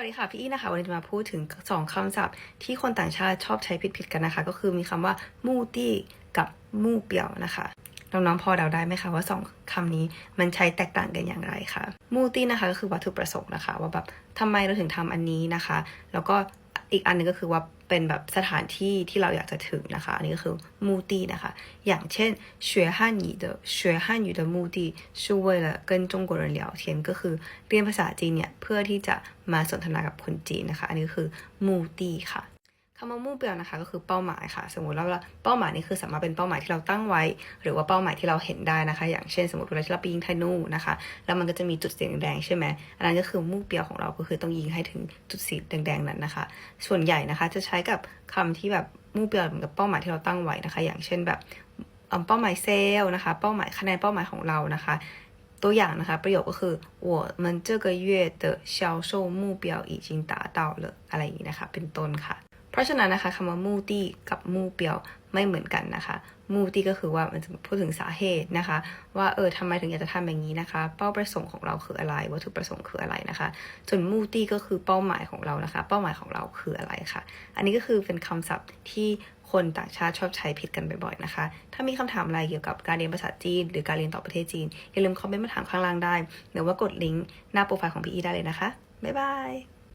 วัสดีค่ะพี่อี้นะคะวันนี้จะมาพูดถึงสองคำศัพท์ ที่คนต่างชาติชอบใช้ผิดๆกันนะคะ ก็คือมีคำว่ามู่ตี้กับมู่เปียวนะคะน้องๆพอเดาได้ไหมคะว่าสองคำนี้มันใช้แตกต่างกันอย่างไรคะมู่ตี้นะคะก็คือวัตถุประสงค์นะคะ ว่าแบบทำไมเราถึงทำอันนี้นะคะ แล้วก็ อีกอันหนึงก็คือว่าเป็นแบบสถานที่ที่เราอยากจะถึงนะคะ อันนี้ก็คือมู่ตี้นะคะ อย่างเช่น学汉语的学汉语的目的是为了跟中国人聊天ก็คือเรียนภาษาจีนเนี่ยเพื่อที่จะมาสนทนากับคนจีนนะคะ อันนี้ก็คือมู่ตี้ค่ะ คำว่ามู่เปียวนะคะ ก็คือเป้าหมายค่ะ สมมติว่าเป้าหมายนี้คือสามารถเป็นเป้าหมายที่เราตั้งไว้ หรือว่าเป้าหมายที่เราเห็นได้นะคะ อย่างเช่น สมมติเวลาที่เราไปยิงธนูนะคะ แล้วมันก็จะมีจุดสีแดงๆใช่ไหมอันนั้นก็คือมู่เปียวของเราก็คือต้องยิงให้ถึงจุดสีแดงๆนั้นนะคะ ส่วนใหญ่นะคะจะใช้กับคำที่แบบมู่เปียวเหมือนกับเป้าหมายที่เราตั้งไว้นะคะ อย่างเช่นแบบเอิ่มเป้าหมายเซลล์นะคะ เป้าหมายคะแนนเป้าหมายของเรานะคะ ตัวอย่างนะคะ ประโยคก็คือ我们这个月的销售目标已经达到了อะไรอย่างนี้นะคะ เป็นต้นค่ะ เพราะฉะนั้นนะคะคำว่ามูตี้กับมูเปียวไม่เหมือนกันนะคะ มูตี้ก็คือว่ามันจะพูดถึงสาเหตุนะคะ ว่าเออทำไมถึงอยากจะทำอย่างนี้นะคะ เป้าประสงค์ของเราคืออะไร วัตถุประสงค์คืออะไรนะคะ ส่วนมูตี้ก็คือเป้าหมายของเรานะคะ เป้าหมายของเราคืออะไรค่ะ อันนี้ก็คือเป็นคำศัพท์ที่คนต่างชาติชอบใช้ผิดกันบ่อยๆนะคะ ถ้ามีคำถามอะไรเกี่ยวกับการเรียนภาษาจีน หรือการเรียนต่อประเทศจีน อย่าลืมคอมเมนต์มาถามข้างล่างได้ หรือว่ากดลิงก์หน้าโปรไฟล์ของพี่อีได้เลยนะคะ บ๊ายบาย